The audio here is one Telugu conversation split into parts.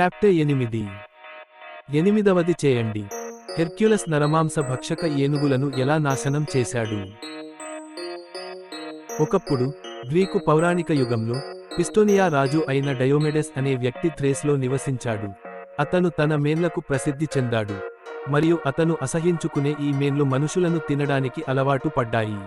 చాప్టర్ ఎనిమిది. ఎనిమిదవది చేయండి. హెర్క్యులస్ నరమాంస భక్షక ఏనుగులను ఎలా నాశనం చేశాడు? ఒకప్పుడు గ్రీకు పౌరాణిక యుగంలో పిస్టోనియా రాజు అయిన డయోమెడెస్ అనే వ్యక్తి థ్రేస్లో నివసించాడు. అతను తన మేన్లకు ప్రసిద్ధి చెందాడు. మరియు అతను అసహించుకునే ఈ మేన్లు మనుషులను తినడానికి అలవాటు పడ్డాయి.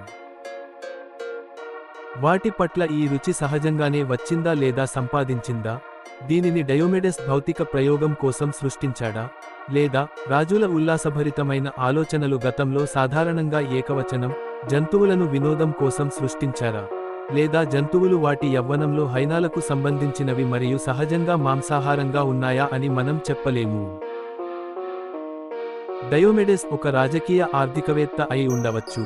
వాటి పట్ల ఈ రుచి సహజంగానే వచ్చిందా లేదా సంపాదించిందా? దీనిని డయోమెడెస్ భౌతిక ప్రయోగం కోసం సృష్టించాడా? లేదా రాజుల ఉల్లాసభరితమైన ఆలోచనలు గతంలో సాధారణంగా ఏకవచనం జంతువులను వినోదం కోసం సృష్టించారా? లేదా జంతువులు వాటి యవ్వనంలో హైనాలకు సంబంధించినవి మరియు సహజంగా మాంసాహారంగా ఉన్నాయా అని మనం చెప్పలేము. డయోమెడెస్ ఒక రాజకీయ ఆర్థికవేత్త అయి ఉండవచ్చు.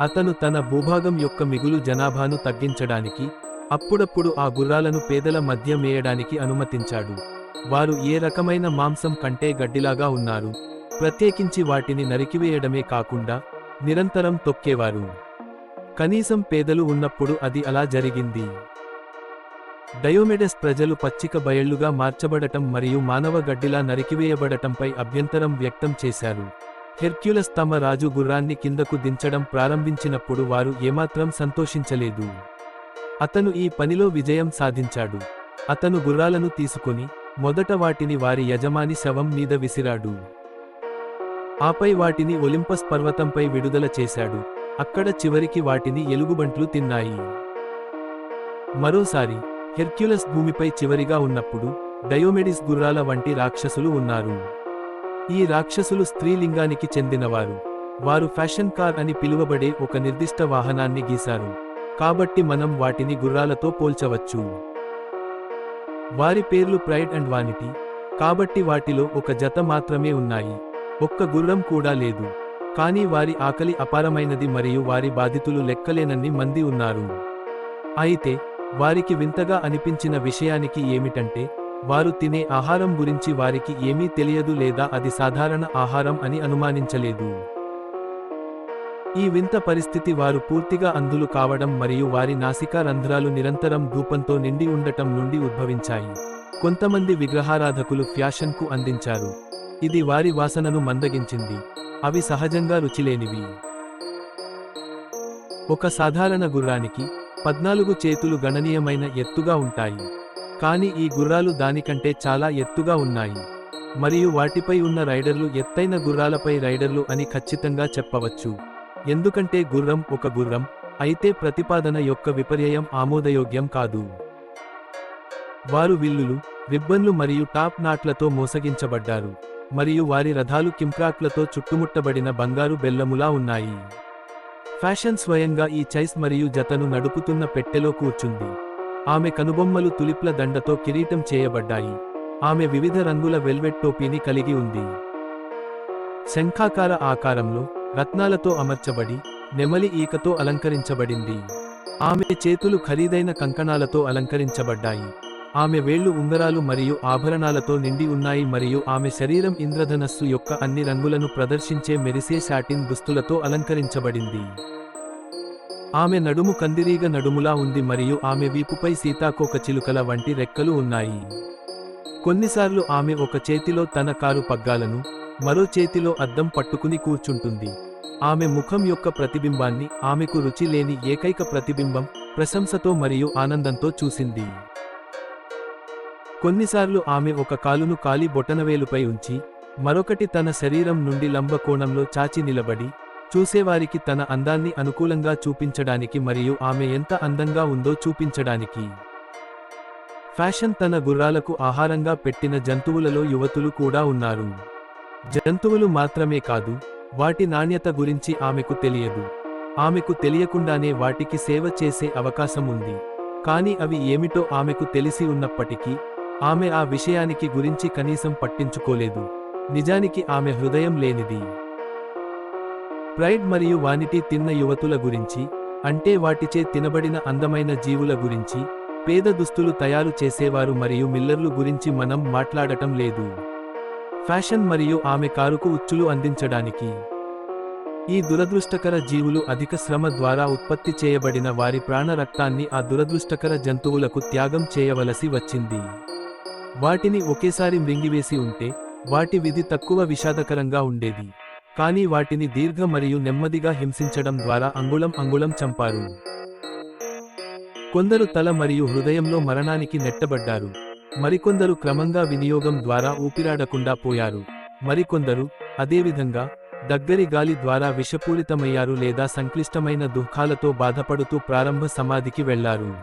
అతను తన భూభాగం యొక్క మిగులు జనాభాను తగ్గించడానికి అప్పుడప్పుడు ఆ గుర్రాలను పేదల మధ్య మేయడానికి అనుమతించాడు. వారు ఏ రకమైన మాంసం కంటే గడ్డిలాగా ఉన్నారు? ప్రత్యేకించి వాటిని నరికివేయడమే కాకుండా నిరంతరం తొక్కేవారు. కనీసం పేదలు ఉన్నప్పుడు అది అలా జరిగింది. డయోమెడస్ ప్రజలు పచ్చిక బయళ్ళుగా మార్చబడటం మరియు మానవ గడ్డిలా నరికివేయబడటంపై అభ్యంతరం వ్యక్తం చేశారు. హెర్క్యులస్ తమ రాజు గుర్రాన్ని కిందకు దించడం ప్రారంభించినప్పుడు వారు ఏమాత్రం సంతోషించలేదు. అతను ఈ పనిలో విజయం సాధించాడు. అతను గుర్రాలను తీసుకుని మొదట వాటిని వారి యజమాని శవం మీద విసిరాడు. ఆపై వాటిని ఒలింపస్ పర్వతంపై విడుదల చేశాడు. అక్కడ చివరికి వాటిని ఎలుగుబంట్లు తిన్నాయి. మరోసారి హెర్క్యులస్ భూమిపై చివరిగా ఉన్నప్పుడు డయోమెడిస్ గుర్రాల వంటి రాక్షసులు ఉన్నారు. ఈ రాక్షసులు స్త్రీలింగానికి చెందినవారు. వారు ఫ్యాషన్ కార్ అని పిలువబడే ఒక నిర్దిష్ట వాహనాన్ని గీశారు. కాబట్టి మనం వాటిని గుర్రాలతో పోల్చవచ్చు. వారి పేర్లు ప్రైడ్ అండ్ వానిటీ. కాబట్టి వాటిలో ఒక జత మాత్రమే ఉన్నాయి. ఒక్క గుర్రం కూడా లేదు. కానీ వారి ఆకలి అపారమైనది మరియు వారి బాధితులు లెక్కలేనన్ని మంది ఉన్నారు. అయితే వారికి వింతగా అనిపించిన విషయానికి ఏమిటంటే వారు తినే ఆహారం గురించి వారికి ఏమీ తెలియదు లేదా అది సాధారణ ఆహారం అని అనుమానించలేదు. ఈ వింత పరిస్థితి వారు పూర్తిగా అంధులు కావడం మరియు వారి నాసికా రంధ్రాలు నిరంతరం ధూపంతో నిండి ఉండటం నుండి ఉద్భవించాయి. కొంతమంది విగ్రహారాధకులు ఫ్యాషన్కు అందించారు. ఇది వారి వాసనను మందగించింది. అవి సహజంగా రుచిలేనివి. ఒక సాధారణ గుర్రానికి పద్నాలుగు చేతులు గణనీయమైన ఎత్తుగా ఉంటాయి. కానీ ఈ గుర్రాలు దానికంటే చాలా ఎత్తుగా ఉన్నాయి. మరియు వాటిపై ఉన్న రైడర్లు ఎత్తైన గుర్రాలపై రైడర్లు అని ఖచ్చితంగా చెప్పవచ్చు. ఎందుకంటే గుర్రం ఒక గుర్రం అయితే ప్రతిపాదన యొక్క విపర్యయం ఆమోదయోగ్యం కాదు. వారు విల్లులు రిబ్బన్లు మరియు టాప్ నాట్లతో మోసగించబడ్డారు మరియు వారి రథాలు కింక్రాక్లతో చుట్టుముట్టబడిన బంగారు బెల్లములా ఉన్నాయి. ఫ్యాషన్ స్వయంగా ఈ చైస్ మరియు జతను నడుపుతున్న పెట్టెలో కూర్చుంది. ఆమె కనుబొమ్మలు తులిప్ల దండతో కిరీటం చేయబడ్డాయి. ఆమె వివిధ రంగుల వెల్వెట్ టోపీని కలిగి ఉంది. శంఖాకార ఆకారంలో రత్నాలతో అమర్చబడి నెమలి ఈకతో అలంకరించబడింది. ఆమె చేతులు ఖరీదైన కంకణాలతో అలంకరించబడ్డాయి. ఆమె వేళ్ళు ఉంగరాలు మరియు ఆభరణాలతో నిండి ఉన్నాయి మరియు ఆమె శరీరం ఇంద్రధనస్సు యొక్క అన్ని రంగులను ప్రదర్శించే మెరిసే శాటిన్ దుస్తులతో అలంకరించబడింది. ఆమె నడుము కందిరీగ నడుములా ఉంది మరియు ఆమె వీపుపై సీతాకోక చిలుకల వంటి రెక్కలు ఉన్నాయి. కొన్నిసార్లు ఆమె ఒక చేతిలో తన కారు పగ్గాలను మరో చేతిలో అద్దం పట్టుకుని కూర్చుంటుంది. ఆమె ముఖం యొక్క ప్రతిబింబాన్ని ఆమెకు రుచి లేని ఏకైక ప్రతిబింబం ప్రశంసతో మరియు ఆనందంతో చూసింది. కొన్నిసార్లు ఆమె ఒక కాలును కాలి బొటనవేలుపై ఉంచి మరొకటి తన శరీరం నుండి లంబ కోణంలో చాచి నిలబడి చూసేవారికి తన అందాన్ని అనుకూలంగా చూపించడానికి మరియు ఆమె ఎంత అందంగా ఉందో చూపించడానికి. ఫ్యాషన్ తన గుర్రాలకు ఆహారంగా పెట్టిన జంతువులలో యువతులు కూడా ఉన్నారు. జంతువులు మాత్రమే కాదు వాటి నాణ్యత గురించి ఆమెకు తెలియదు. ఆమెకు తెలియకుండానే వాటికి సేవ చేసే అవకాశం ఉంది. కానీ అవి ఏమిటో ఆమెకు తెలిసి ఉన్నప్పటికీ ఆమె ఆ విషయానికి గురించి కనీసం పట్టించుకోలేదు. నిజానికి ఆమె హృదయం లేనిది. ప్రైడ్ మరియు వానిటీ తిన్న యువతుల గురించి అంటే వాటిచే తినబడిన అందమైన జీవుల గురించి పేద దుస్తులు తయారు చేసేవారు మరియు మిల్లర్లు గురించి మనం మాట్లాడటం లేదు. ఫ్యాషన్ మరియు ఆమె కారుకు ఉచ్చులు అందించడానికి. ఈ దురదృష్టకర జీవులు అధిక శ్రమ ద్వారా ఉత్పత్తి చేయబడిన వారి ప్రాణ రక్తాన్ని ఆ దురదృష్టకర జంతువులకు త్యాగం చేయవలసి వచ్చింది. వాటిని ఒకేసారి మృంగివేసి ఉంటే వాటి విధి తక్కువ విషాదకరంగా ఉండేది. కానీ వాటిని దీర్ఘ మరియు నెమ్మదిగా హింసించడం ద్వారా అంగుళం అంగుళం చంపారు. కొందరు తల మరియు హృదయంలో మరణానికి నెట్టబడ్డారు. మరికొందరు క్రమంగా వినియోగం ద్వారా ఊపిరాడకుండా పోయారు. మరికొందరు అదేవిధంగా దగ్గరి గాలి ద్వారా విషపూరితమయ్యారు లేదా సంక్లిష్టమైన దుఃఖాలతో బాధపడుతూ ప్రారంభ సమాధికి వెళ్ళారు.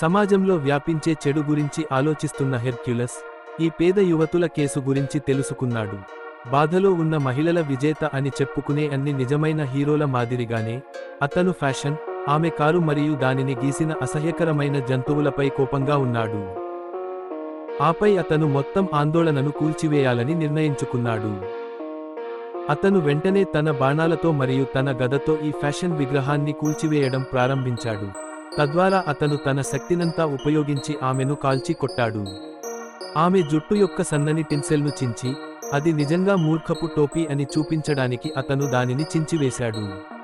సమాజంలో వ్యాపించే చెడు గురించి ఆలోచిస్తున్న హెర్క్యులస్ ఈ పేద యువతుల కేసు గురించి తెలుసుకున్నాడు. బాధలో ఉన్న మహిళల విజేత అని చెప్పుకునే అన్ని నిజమైన హీరోల మాదిరిగానే అతను ఫ్యాషన్ ఆమె కారు మరియు దానిని గీసిన అసహ్యకరమైన జంతువులపై కోపంగా ఉన్నాడు. ఆపై అతను మొత్తం ఆందోళనను కూల్చివేయాలని నిర్ణయించుకున్నాడు. అతను వెంటనే తన బాణాలతో మరియు తన గదతో ఈ ఫ్యాషన్ విగ్రహాన్ని కూల్చివేయడం ప్రారంభించాడు. తద్వారా అతను తన శక్తినంతా ఉపయోగించి ఆమెను కాల్చి కొట్టాడు. ఆమె జుట్టు యొక్క సన్నని టిన్సెల్ను చించి అది నిజంగా మూర్ఖపు టోపీ అని చూపించడానికి అతను దానిని చించివేశాడు.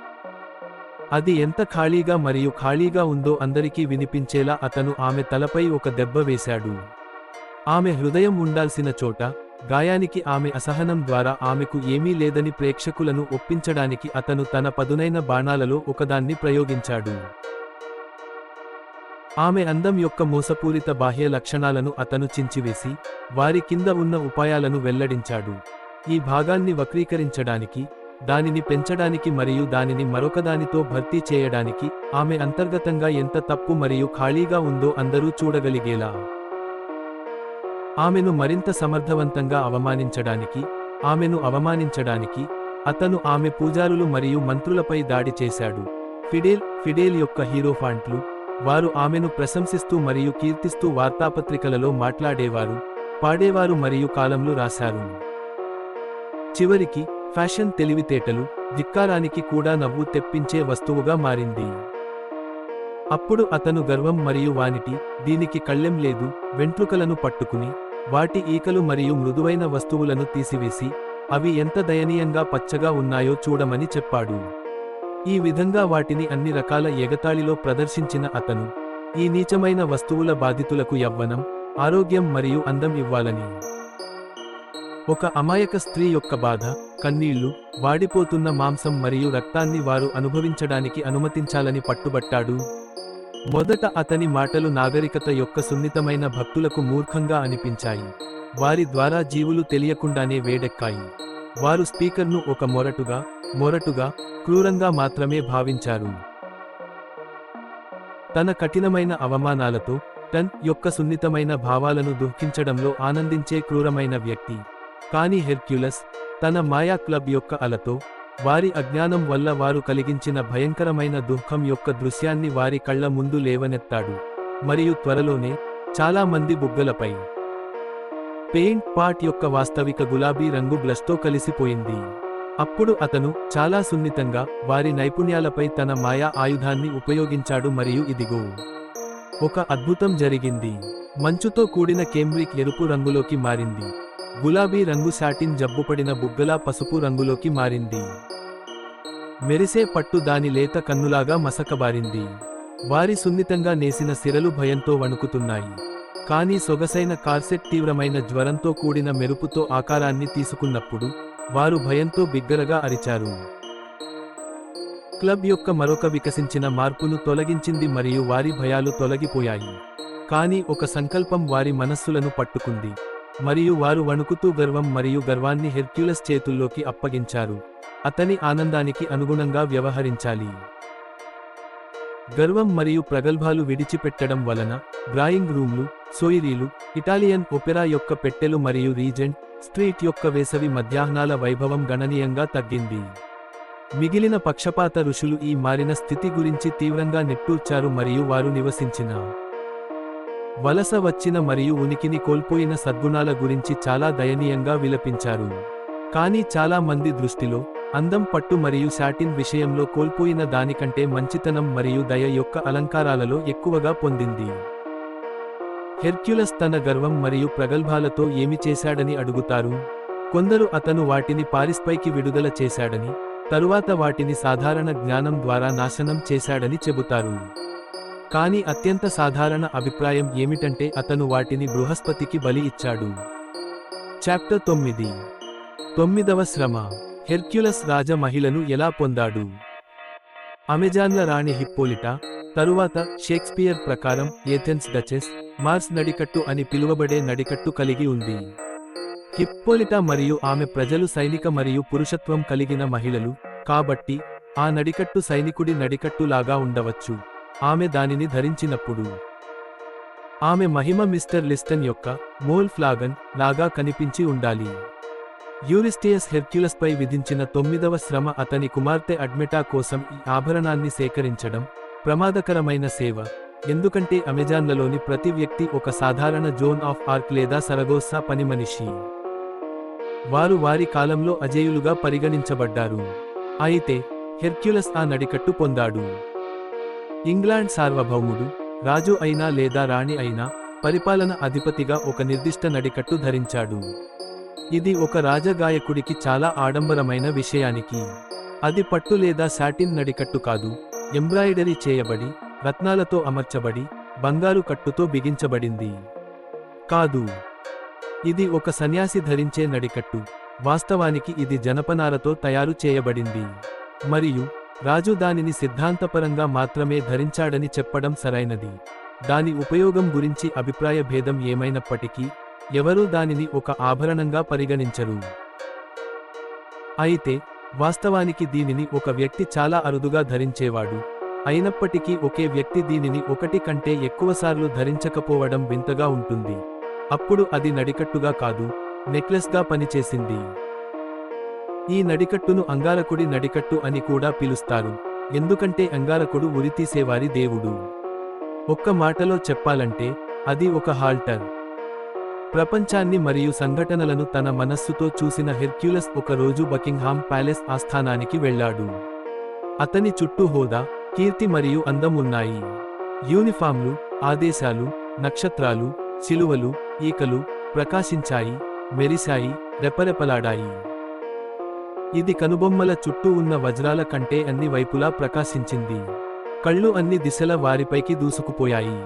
అది ఎంత ఖాళీగా మరియు ఖాళీగా ఉందో అందరికీ వినిపించేలా అతను ఆమె తలపై ఒక దెబ్బ వేశాడు. ఆమె హృదయం ఉండాల్సిన చోట గాయానికి ఆమె అసహనం ద్వారా ఆమెకు ఏమీ లేదని ప్రేక్షకులను ఒప్పించడానికి అతను తన పదునైన బాణాలలో ఒకదాన్ని ప్రయోగించాడు. ఆమె అందం యొక్క మోసపూరిత బాహ్య లక్షణాలను అతను చించివేసి వారి కింద ఉన్న ఉపాయాలను వెల్లడించాడు. ఈ భాగాన్ని వక్రీకరించడానికి దానిని పెంచడానికి మరియు దానిని మరొకదానితో భర్తీ చేయడానికి ఆమె అంతర్గతంగా ఎంత తప్పు మరియు ఖాళీగా ఉందో అందరూ చూడగలిగేలా. ఆమెను మరింత సమర్థవంతంగా అవమానించడానికి ఆమెను అవమానించడానికి అతను ఆమె పూజారులు మరియు మంత్రులపై దాడి చేశాడు. ఫిడేల్ ఫిడేల్ యొక్క హీరోఫాంట్లు వారు ఆమెను ప్రశంసిస్తూ మరియు కీర్తిస్తూ వార్తాపత్రికలలో మాట్లాడేవారు పాడేవారు మరియు కాలంలో రాశారు. చివరికి ఫ్యాషన్ తెలివితేటలు ధిక్కారానికి కూడా నవ్వు తెప్పించే వస్తువుగా మారింది. అప్పుడు అతను గర్వం మరియు వానిటి దీనికి కళ్ళెం లేదు వెంట్రుకలను పట్టుకుని వాటి ఈకలు మరియు మృదువైన వస్తువులను తీసివేసి అవి ఎంత దయనీయంగా పచ్చగా ఉన్నాయో చూడమని చెప్పాడు. ఈ విధంగా వాటిని అన్ని రకాల ఎగతాళిలో ప్రదర్శించిన అతను ఈ నీచమైన వస్తువుల బాధితులకు యవ్వనం ఆరోగ్యం మరియు అందం ఇవ్వాలని. ఒక అమాయక స్త్రీ యొక్క బాధ కన్నీళ్ళు వాడిపోతున్న మాంసం మరియు రక్తాన్ని వారు అనుభవించడానికి అనుమతించాలని పట్టుబట్టాడు. మొదట అతని మాటలు నాగరికత యొక్క సున్నితమైన భక్తులకు మూర్ఖంగా అనిపించాయి. వారి ద్వారా జీవులు తెలియకుండానే వేడెక్కాయి. వారు స్పీకర్ను ఒక మొరటుగా మొరటుగా క్రూరంగా మాత్రమే భావించారు. తన కఠినమైన అవమానాలతో టన్ యొక్క సున్నితమైన భావాలను దుఃఖించడంలో ఆనందించే క్రూరమైన వ్యక్తి. కానీ హెర్క్యులస్ తన మాయా క్లబ్ యొక్క అలతో వారి అజ్ఞానం వల్ల వారు కలిగించిన భయంకరమైన దుఃఖం యొక్క దృశ్యాన్ని వారి కళ్ళ ముందు లేవనెత్తాడు. మరియు త్వరలోనే చాలా మంది బుగ్గలపై పెయింట్ పాట్ యొక్క వాస్తవిక గులాబీ రంగు బ్లష్తో కలిసిపోయింది. అప్పుడు అతను చాలా సున్నితంగా వారి నైపుణ్యాలపై తన మాయా ఆయుధాన్ని ఉపయోగించాడు మరియు ఇదిగో ఒక అద్భుతం జరిగింది. మంచుతో కూడిన కేంబ్రిక్ ఎరుపు రంగులోకి మారింది. గులాబీ రంగు సాటిన్ జబ్బుపడిన బుగ్గలా పసుపు రంగులోకి మారింది. మెరిసే పట్టు దాని లేత కన్నులాగా మసకబారింది. వారి సున్నితంగా నేసిన సిరలు భయంతో వణుకుతున్నాయి. కానీ సొగసైన కార్సెట్ తీవ్రమైన జ్వరంతో కూడిన మెరుపుతో ఆకారాన్ని తీసుకున్నప్పుడు వారు భయంతో బిగ్గరగా అరిచారు. క్లబ్ యొక్క మరొక వికసించిన మార్పును తొలగించింది మరియు వారి భయాలు తొలగిపోయాయి. కానీ ఒక సంకల్పం వారి మనస్సులను పట్టుకుంది. మరియు వారు వణుకుతూ గర్వం మరియు గర్వాన్ని హెర్క్యులస్ చేతుల్లోకి అప్పగించారు. అతని ఆనందానికి అనుగుణంగా వ్యవహరించాలి. గర్వం మరియు ప్రగల్భాలు విడిచిపెట్టడం వలన డ్రాయింగ్ రూమ్లు సోయిరీలు ఇటాలియన్ ఒపెరా యొక్క పెట్టెలు మరియు రీజెంట్ స్ట్రీట్ యొక్క వేసవి మధ్యాహ్నాల వైభవం గణనీయంగా తగ్గింది. మిగిలిన పక్షపాత ఋషులు ఈ మారిన స్థితి గురించి తీవ్రంగా నిట్టూర్చారు మరియు వారు నివసించిన వలస వచ్చిన మరియు ఉనికిని కోల్పోయిన సద్గుణాల గురించి చాలా దయనీయంగా విలపించారు. కానీ చాలా మంది దృష్టిలో అందం పట్టు మరియు శాటిన్ విషయంలో కోల్పోయిన దానికంటే మంచితనం మరియు దయ యొక్క అలంకారాలలో ఎక్కువగా పొందింది. హెర్క్యులస్ తన గర్వం మరియు ప్రగల్భాలతో ఏమి చేశాడని అడుగుతారు? కొందరు అతను వాటిని పారిస్పైకి విడుదల చేశాడని తరువాత వాటిని సాధారణ జ్ఞానం ద్వారా నాశనం చేశాడని చెబుతారు. కానీ అత్యంత సాధారణ అభిప్రాయం ఏమిటంటే అతను వాటిని బృహస్పతికి బలి ఇచ్చాడు. చాప్టర్ తొమ్మిది. తొమ్మిదవ శ్రమ. హెర్క్యులస్ రాజ మహిళను ఎలా పొందాడు? అమెజాన్ల రాణి హిప్పోలిటా తరువాత షేక్స్పియర్ ప్రకారం ఏథెన్స్ డచెస్ మార్స్ నడికట్టు అని పిలువబడే నడికట్టు కలిగి ఉంది. హిప్పోలిటా మరియు ఆమె ప్రజలు సైనిక మరియు పురుషత్వం కలిగిన మహిళలు కాబట్టి ఆ నడికట్టు సైనికుడి నడికట్టు లాగా ఉండవచ్చు. ఆమె దానిని ధరించినప్పుడు. ఆమె మహిమ మిస్టర్ లిస్టన్ యొక్క మోల్ ఫ్లాగన్ లాగా కనిపించి ఉండాలి. యూరిస్టియస్ హెర్క్యులస్పై విధించిన తొమ్మిదవ శ్రమ అతని కుమార్తె అడ్మెటా కోసం ఈ ఆభరణాన్ని సేకరించడం ప్రమాదకరమైన సేవ. ఎందుకంటే అమెజాన్లలోని ప్రతి వ్యక్తి ఒక సాధారణ జోన్ ఆఫ్ ఆర్క్ లేదా సరగోసా పనిమనిషి వారు వారి కాలంలో అజేయులుగా పరిగణించబడ్డారు. అయితే హెర్క్యులస్ ఆ నడికట్టు పొందాడు. ఇంగ్లాండ్ సార్వభౌముడు రాజు అయినా లేదా రాణి అయినా పరిపాలన అధిపతిగా ఒక నిర్దిష్ట నడికట్టు ధరించాడు. ఇది ఒక రాజగాయకుడికి చాలా ఆడంబరమైన విషయానికి. అది పట్టు లేదా సాటిన్ నడికట్టు కాదు ఎంబ్రాయిడరీ చేయబడి రత్నాలతో అమర్చబడి బంగారు కట్టుతో బిగించబడింది. కాదు. ఇది ఒక సన్యాసి ధరించే నడికట్టు వాస్తవానికి ఇది జనపనారతో తయారు చేయబడింది. మరియు రాజు దానిని సిద్ధాంతపరంగా మాత్రమే ధరించాడని చెప్పడం సరైనది. దాని ఉపయోగం గురించి అభిప్రాయ భేదం ఏమైనప్పటికీ ఎవరూ దానిని ఒక ఆభరణంగా పరిగణించరు. అయితే వాస్తవానికి దీనిని ఒక వ్యక్తి చాలా అరుదుగా ధరించేవాడు. అయినప్పటికీ ఒకే వ్యక్తి దీనిని ఒకటి కంటే ఎక్కువసార్లు ధరించకపోవడం వింతగా ఉంటుంది. అప్పుడు అది నడికట్టుగా కాదు నెక్లెస్గా పనిచేసింది. ఈ నడికట్టును అంగారకుడి నడికట్టు అని కూడా పిలుస్తారు. ఎందుకంటే అంగారకుడు ఉరితీసేవారి దేవుడు. ఒక్క మాటలో చెప్పాలంటే అది ఒక హాల్టర్. ప్రపంచాన్ని మరియు సంఘటనలను తన మనస్సుతో చూసిన హెర్క్యులస్ ఒకరోజు బకింగ్హామ్ ప్యాలెస్ ఆస్థానానికి వెళ్ళాడు. అతని చుట్టూ హోదా కీర్తి మరియు అందం ఉన్నాయి. యూనిఫామ్లు ఆదేశాలు నక్షత్రాలు శిలువలు ఈకలు ప్రకాశించాయి మెరిశాయి రెపరెపలాడాయి. ఇది కనుబొమ్మల చుట్టూ ఉన్న వజ్రాల కంటే అన్ని వైపులా ప్రకాశించింది. కళ్ళు అన్ని దిశల వారిపైకి దూసుకుపోయాయి.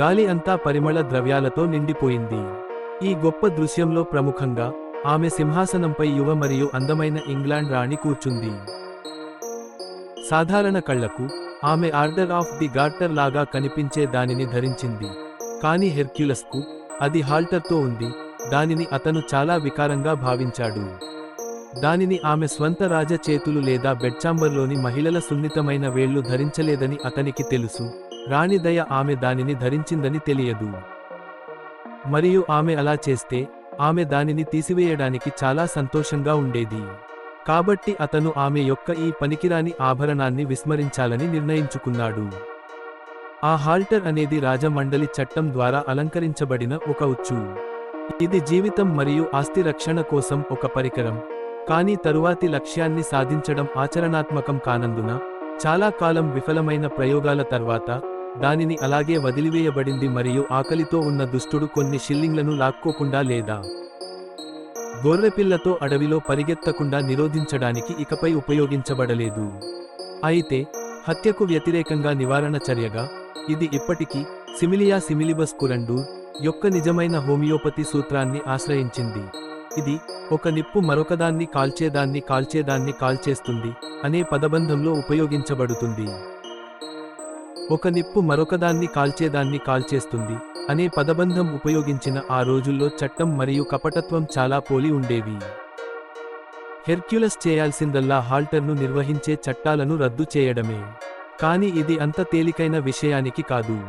గాలి అంతా పరిమళ ద్రవ్యాలతో నిండిపోయింది. ఈ గొప్ప దృశ్యంలో ప్రముఖంగా ఆమె సింహాసనంపై యువ మరియు అందమైన ఇంగ్లాండ్ రాణి కూర్చుంది. సాధారణ కళ్ళకు ఆమె ఆర్డర్ ఆఫ్ ది గార్టర్ లాగా కనిపించే దానిని ధరించింది. కానీ హెర్క్యులస్కు అది హాల్టర్తో ఉంది. దానిని అతను చాలా వికారంగా భావించాడు. దానిని ఆమె స్వంత రాజ చేతులు లేదా బెడ్చాంబర్లోని మహిళల సున్నితమైన వేళ్ళు ధరించలేదని అతనికి తెలుసు. రాణి దయ ఆమె దానిని ధరించిందని తెలియదు. మరియు ఆమె అలా చేస్తే ఆమె దానిని తీసివేయడానికి చాలా సంతోషంగా ఉండేది. కాబట్టి అతను ఆమె యొక్క ఈ పనికిరాని ఆభరణాన్ని విస్మరించాలని నిర్ణయించుకున్నాడు. ఆ హాల్టర్ అనేది రాజమండలి చట్టం ద్వారా అలంకరించబడిన ఒక ఉచ్చు. ఇది జీవితం మరియు ఆస్తి రక్షణ కోసం ఒక పరికరం. కానీ తరువాతి లక్ష్యాన్ని సాధించడం ఆచరణాత్మకం కానందున చాలా కాలం విఫలమైన ప్రయోగాల తర్వాత దానిని అలాగే వదిలివేయబడింది మరియు ఆకలితో ఉన్న దుష్టుడు కొన్ని షిల్లింగ్లను లాక్కోకుండా లేదా గొర్రెపిల్లతో అడవిలో పరిగెత్తకుండా నిరోధించడానికి ఇకపై ఉపయోగించబడలేదు. అయితే హత్యకు వ్యతిరేకంగా నివారణ చర్యగా ఇది ఇప్పటికీ సిమిలియా సిమిలిబస్ కురండూర్ యొక్క నిజమైన హోమియోపతి సూత్రాన్ని ఆశ్రయించింది. ఇది ఒక నిప్పు మరొకదాన్ని కాల్చేదాన్ని కాల్చేదాన్ని కాల్చేస్తుంది అనే పదబంధంలో ఉపయోగించబడుతుంది. ఒక నిప్పు మరొకదాన్ని కాల్చేదాన్ని కాల్చేస్తుంది అనే పదబంధం ఉపయోగించిన ఆ రోజుల్లో చట్టం మరియు కపటత్వం చాలా పోలి ఉండేవి. హెర్క్యులస్ చేయాల్సిందల్లా హాల్టర్ను నిర్వహించే చట్టాలను రద్దు చేయడమే. కానీ ఇది అంత తేలికైన విషయానికి కాదు.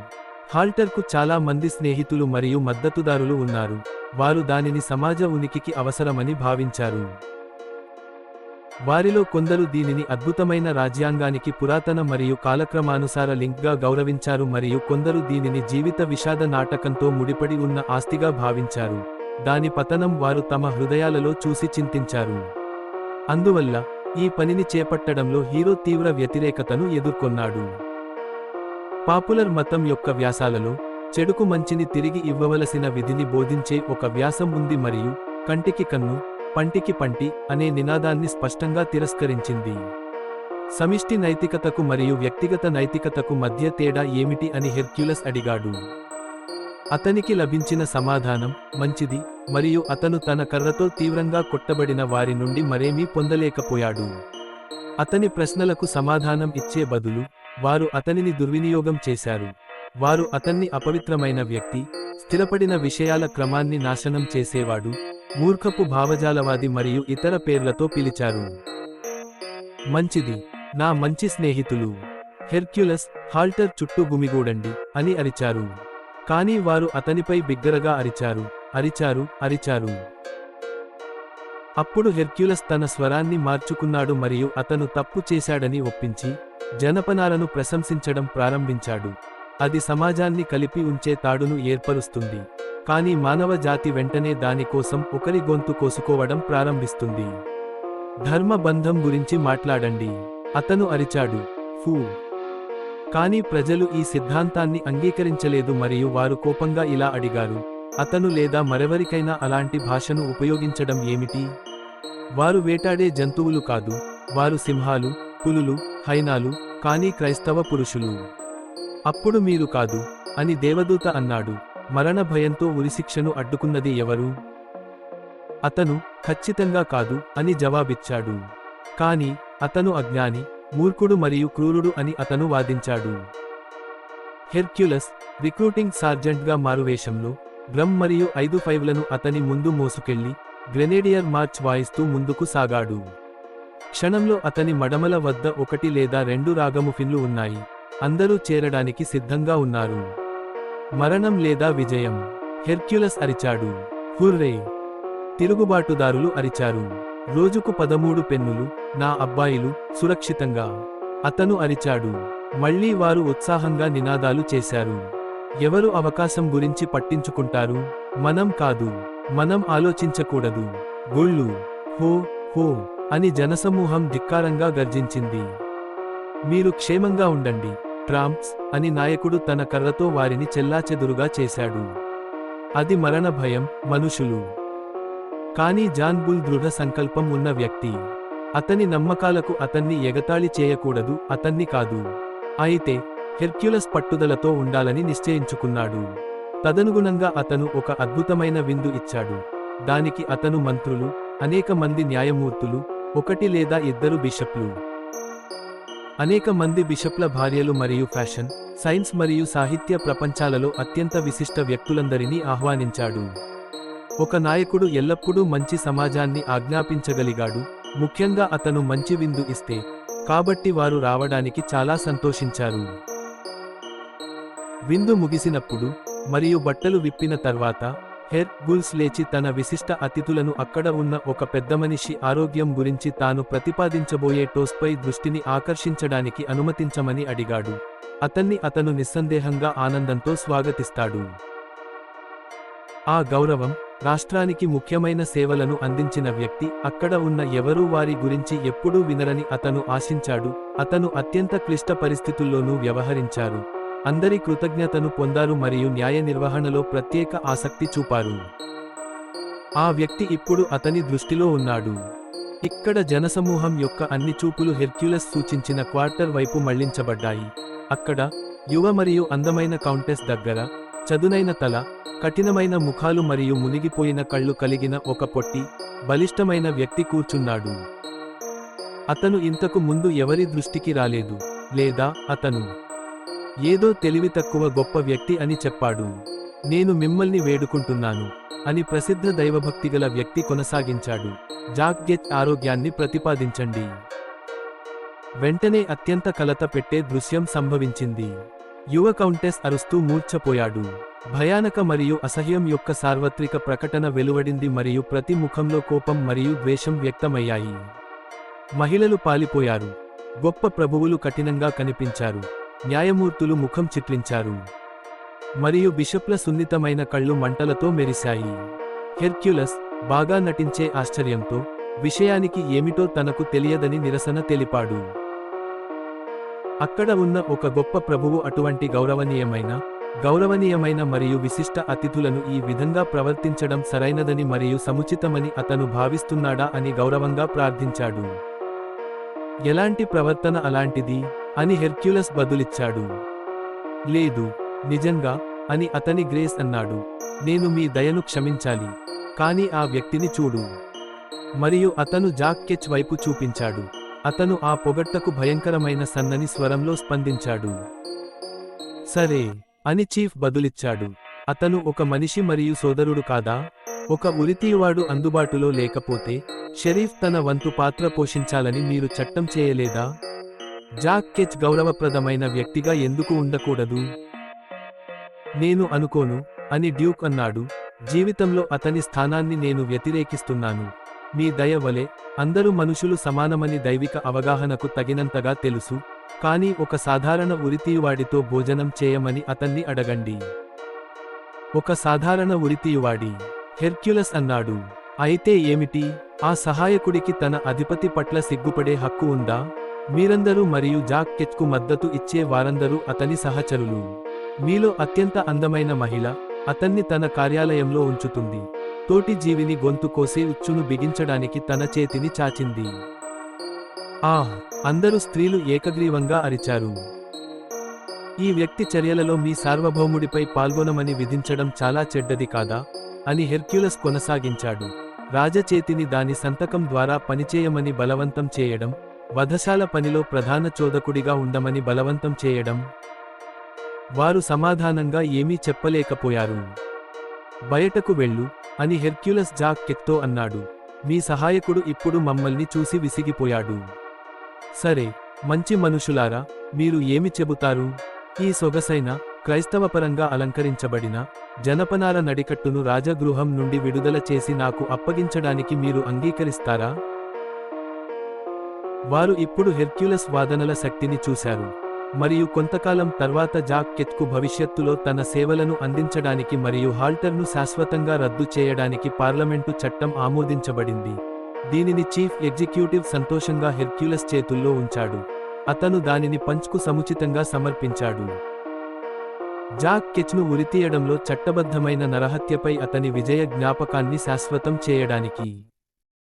హాల్టర్కు చాలా మంది స్నేహితులు మరియు మద్దతుదారులు ఉన్నారు. వారు దానిని సమాజ ఉనికికి అవసరమని భావించారు. వారిలో కొందరు దీనిని అద్భుతమైన రాజ్యాంగానికి పురాతన మరియు కాలక్రమానుసార లింక్గా గౌరవించారు మరియు కొందరు దీనిని జీవిత విషాద నాటకంతో ముడిపడి ఉన్న ఆస్తిగా భావించారు. దాని పతనం వారు తమ హృదయాలలో చూసి చింతించారు. అందువల్ల ఈ పనిని చేపట్టడంలో హీరో తీవ్ర వ్యతిరేకతను ఎదుర్కొన్నాడు. పాపులర్ మతం యొక్క వ్యాసాలలో చెడుకు మంచిని తిరిగి ఇవ్వవలసిన విధిని బోధించే ఒక వ్యాసం ఉంది మరియు కంటికి కన్ను పంటికి పంటి అనే నినాదాన్ని స్పష్టంగా తిరస్కరించింది. సమిష్టి నైతికతకు మరియు వ్యక్తిగత నైతికతకు మధ్య తేడా ఏమిటి అని హెర్క్యులస్ అడిగాడు. అతనికి లభించిన సమాధానం మంచిది మరియు అతను తన కర్రతో తీవ్రంగా కొట్టబడిన వారి నుండి మరేమీ పొందలేకపోయాడు. అతని ప్రశ్నలకు సమాధానం ఇచ్చే బదులు వారు అతనిని దుర్వినియోగం చేశారు. వారు అతన్ని అపవిత్రమైన వ్యక్తి స్థిరపడిన విషయాల క్రమాన్ని నాశనం చేసేవాడు మూర్ఖపు భావజాలవాది మరియు ఇతర పేర్లతో పిలిచారు. మంచిది నా మంచి స్నేహితులు. హెర్క్యులస్ హాల్టర్ చుట్టూ గుమిగూడండి అని అరిచారు. కానీ వారు అతనిపై బిగ్గరగా అరిచారు అరిచారు అరిచారు. అప్పుడు హెర్క్యులస్ తన స్వరాన్ని మార్చుకున్నాడు మరియు అతను తప్పు చేశాడని ఒప్పించి జనపనాలను ప్రశంసించడం ప్రారంభించాడు. అది సమాజాన్ని కలిపి ఉంచే తాడును ఏర్పరుస్తుంది. కానీ మానవ జాతి వెంటనే దాని కోసం ఒకరి గొంతు కోసుకోవడం ప్రారంభిస్తుంది. ధర్మ బంధం గురించి మాట్లాడండి. అతను అరిచాడు. ఫూ. కానీ ప్రజలు ఈ సిద్ధాంతాన్ని అంగీకరించలేదు మరియు వారు కోపంగా ఇలా అడిగారు. అతను లేదా మరెవరికైనా అలాంటి భాషను ఉపయోగించడం ఏమిటి? వారు వేటాడే జంతువులు కాదు. వారు సింహాలు కులులు హైనాలు కానీ క్రైస్తవ పురుషులు. అప్పుడు మీరు కాదు అని దేవదూత అన్నాడు. మరణ భయంతో ఉరిశిక్షను అడ్డుకున్నది ఎవరు? అతను ఖచ్చితంగా కాదు అని జవాబిచ్చాడు. కాని అతను అజ్ఞాని మూర్ఖుడు మరియు క్రూరుడు అని అతను వాదించాడు. హెర్క్యులస్ రిక్రూటింగ్ సార్జెంట్గా మారువేషంలో డ్రమ్ మరియు ఐదు ఫైవ్లను అతని ముందు మోసుకెళ్ళి గ్రెనేడియర్ మార్చ్ వాయిస్తూ ముందుకు సాగాడు. క్షణంలో అతని మడమల వద్ద ఒకటి లేదా రెండు రాగముఫిన్లు ఉన్నాయి. అందరూ చేరడానికి సిద్ధంగా ఉన్నారు. మరణం లేదా విజయం. హెర్క్యులస్ అరిచాడు. హుర్రే! తిరుగుబాటుదారులు అరిచారు. రోజుకు పదమూడు పెన్నులు నా అబ్బాయిలు సురక్షితంగా. అతను అరిచాడు. మళ్ళీ వారు ఉత్సాహంగా నినాదాలు చేశారు. ఎవరు అవకాశం గురించి పట్టించుకుంటారు? మనం కాదు. మనం ఆలోచించకూడదు. గుళ్ళు. హో హో! అని జనసమూహం ధిక్కారంగా గర్జించింది. మీరు క్షేమంగా ఉండండి ట్రాంప్స్ అని నాయకుడు తన కర్రతో వారిని చెల్లాచెదురుగా చేశాడు. అది మరణ భయం మనుషులు. కానీ జాన్ బుల్ దృఢ సంకల్పం ఉన్న వ్యక్తి. అతని నమ్మకాలకు అతన్ని ఎగతాళి చేయకూడదు అతన్ని కాదు. అయితే హెర్క్యులస్ పట్టుదలతో ఉండాలని నిశ్చయించుకున్నాడు. తదనుగుణంగా అతను ఒక అద్భుతమైన విందు ఇచ్చాడు. దానికి అతను మంత్రులు అనేక మంది న్యాయమూర్తులు ఒకటి లేదా ఇద్దరు బిషప్లు. అనేక మంది బిషప్ల భార్యలు మరియు ఫ్యాషన్ సైన్స్ మరియు సాహిత్య ప్రపంచాలలో అత్యంత విశిష్ట వ్యక్తులందరినీ ఆహ్వానించాడు. ఒక నాయకుడు ఎల్లప్పుడూ మంచి సమాజాన్ని ఆజ్ఞాపించగలిగాడు ముఖ్యంగా అతను మంచి విందు ఇస్తే కాబట్టి వారు రావడానికి చాలా సంతోషించారు. విందు ముగిసినప్పుడు మరియు బట్టలు విప్పిన తర్వాత హెర్ గుల్స్ లేచి తన విశిష్ట అతిథులను అక్కడ ఉన్న ఒక పెద్ద మనిషి ఆరోగ్యం గురించి తాను ప్రతిపాదించబోయే టోస్పై దృష్టిని ఆకర్షించడానికి అనుమతించమని అడిగాడు. అతన్ని అతను నిస్సందేహంగా ఆనందంతో స్వాగతిస్తాడు. ఆ గౌరవం రాష్ట్రానికి ముఖ్యమైన సేవలను అందించిన వ్యక్తి అక్కడ ఉన్న ఎవరూ వారి గురించి ఎప్పుడూ వినరని అతను ఆశించాడు. అతను అత్యంత క్లిష్ట పరిస్థితుల్లోనూ వ్యవహరించారు. అందరి కృతజ్ఞతను పొందారు మరియు న్యాయ నిర్వహణలో ప్రత్యేక ఆసక్తి చూపారు. ఆ వ్యక్తి ఇప్పుడు అతని దృష్టిలో ఉన్నాడు. ఇక్కడ జనసమూహం యొక్క అన్ని చూపులు హెర్క్యులస్ సూచించిన క్వార్టర్ వైపు మళ్ళించబడ్డాయి. అక్కడ యువ మరియు అందమైన కౌంటెస్ దగ్గర చదునైన తల కఠినమైన ముఖాలు మరియు మునిగిపోయిన కళ్ళు కలిగిన ఒక పొట్టి బలిష్టమైన వ్యక్తి కూర్చున్నాడు. అతను ఇంతకు ముందు ఎవరి దృష్టికి రాలేదు లేదా అతను ఏదో తెలివి తక్కువ గొప్ప వ్యక్తి అని చెప్పాడు. నేను మిమ్మల్ని వేడుకుంటున్నాను అని ప్రసిద్ధ దైవభక్తిగల వ్యక్తి కొనసాగించాడు. జాక్ ఆరోగ్యాన్ని ప్రతిపాదించండి. వెంటనే అత్యంత కలత పెట్టే దృశ్యం సంభవించింది. యువ కౌంటెస్ అరుస్తూ మూర్ఛపోయాడు. భయానక మరియు అసహ్యం యొక్క సార్వత్రిక ప్రకటన వెలువడింది మరియు ప్రతి ముఖంలో కోపం మరియు ద్వేషం వ్యక్తమయ్యాయి. మహిళలు పాలిపోయారు. గొప్ప ప్రభువులు కఠినంగా కనిపించారు. న్యాయమూర్తులు ముఖం చిట్లించారు. మరియు బిషప్ల సున్నితమైన కళ్ళు మంటలతో మెరిశాయి. హెర్క్యులస్ బాగా నటించే ఆశ్చర్యంతో విషయానికి ఏమిటో తనకు తెలియదని నిరసన తెలిపాడు. అక్కడ ఉన్న ఒక గొప్ప ప్రభువు అటువంటి గౌరవనీయమైన గౌరవనీయమైన మరియు విశిష్ట అతిథులను ఈ విధంగా ప్రవర్తించడం సరైనదని మరియు సముచితమని అతను భావిస్తున్నాడా అని గౌరవంగా ప్రార్థించాడు. ఎలాంటి ప్రవర్తన అలాంటిది? అని హెర్క్యులస్ బదులిచ్చాడు. లేదు నిజంగా అని అతని గ్రేస్ అన్నాడు. నేను మీ దయను క్షమించాలి కానీ ఆ వ్యక్తిని చూడు. మరియు అతను జాక్ కెచ్ వైపు చూపించాడు. అతను ఆ పొగట్టకు భయంకరమైన సన్నని స్వరంలో స్పందించాడు. సరే అని చీఫ్ బదులిచ్చాడు. అతను ఒక మనిషి మరియు సోదరుడు కాదా? ఒక ఉరితీవాడు అందుబాటులో లేకపోతే షరీఫ్ తన వంతు పాత్ర పోషించాలని మీరు చట్టం చేయలేదా? జాక్ కెచ్ గౌరవప్రదమైన వ్యక్తిగా ఎందుకు ఉండకూడదు? నేను అనుకోను అని డ్యూక్ అన్నాడు. జీవితంలో అతని స్థానాన్ని నేను వ్యతిరేకిస్తున్నాను. మీ దయ వలె అందరూ మనుషులు సమానమని దైవిక అవగాహనకు తగినంతగా తెలుసు కానీ ఒక సాధారణ ఉరితీయువాడితో భోజనం చేయమని అతన్ని అడగండి. ఒక సాధారణ ఉరితీయువాడి హెర్క్యులస్ అన్నాడు. అయితే ఏమిటి? ఆ సహాయకుడికి తన అధిపతి పట్ల సిగ్గుపడే హక్కు ఉందా? మీరందరూ మరియు జాక్ కెత్కు మద్దతు ఇచ్చే వారందరూ అతని సహచరులు. మీలో అత్యంత అందమైన మహిళ అతన్ని తన కార్యాలయంలో ఉంచుతుంది. తోటి జీవిని గొంతు కోసి ఉచ్చును బిగించడానికి తన చేతిని చాచింది. ఆహ్ అందరూ స్త్రీలు ఏకగ్రీవంగా అరిచారు. ఈ వ్యక్తి చర్యలలో మీ సార్వభౌముడిపై పాల్గొనమని విధించడం చాలా చెడ్డది కాదా? అని హెర్క్యులస్ కొనసాగించాడు. రాజచేతిని దాని సంతకం ద్వారా పనిచేయమని బలవంతం చేయడం వధశాల పనిలో ప్రధాన చోదకుడిగా ఉండమని బలవంతం చేయడం. వారు సమాధానంగా ఏమీ చెప్పలేకపోయారు. బయటకు వెళ్ళు అని హెర్క్యులస్ జాక్ కెక్తో అన్నాడు. మీ సహాయకుడు ఇప్పుడు మమ్మల్ని చూసి విసిగిపోయాడు. సరే మంచి మనుషులారా మీరు ఏమి చెబుతారు? ఈ సొగసైన క్రైస్తవపరంగా అలంకరించబడిన జనపనార నడికట్టును రాజగృహం నుండి విడుదల చేసి నాకు అప్పగించడానికి మీరు అంగీకరిస్తారా? వారు ఇప్పుడు హెర్క్యులస్ వాదనల శక్తిని చూశారు. మరియు కొంతకాలం తర్వాత జాక్ కెత్కు భవిష్యత్తులో తన సేవలను అందించడానికి మరియు హాల్టర్ను శాశ్వతంగా రద్దు చేయడానికి పార్లమెంటు చట్టం ఆమోదించబడింది. దీనిని చీఫ్ ఎగ్జిక్యూటివ్ సంతోషంగా హెర్క్యులస్ చేతుల్లో ఉంచాడు. అతను దానిని పంచ్కు సముచితంగా సమర్పించాడు. జాక్ కెచ్ను ఉరితీయడంలో చట్టబద్ధమైన నరహత్యపై అతని విజయ జ్ఞాపకాన్ని శాశ్వతం చేయడానికి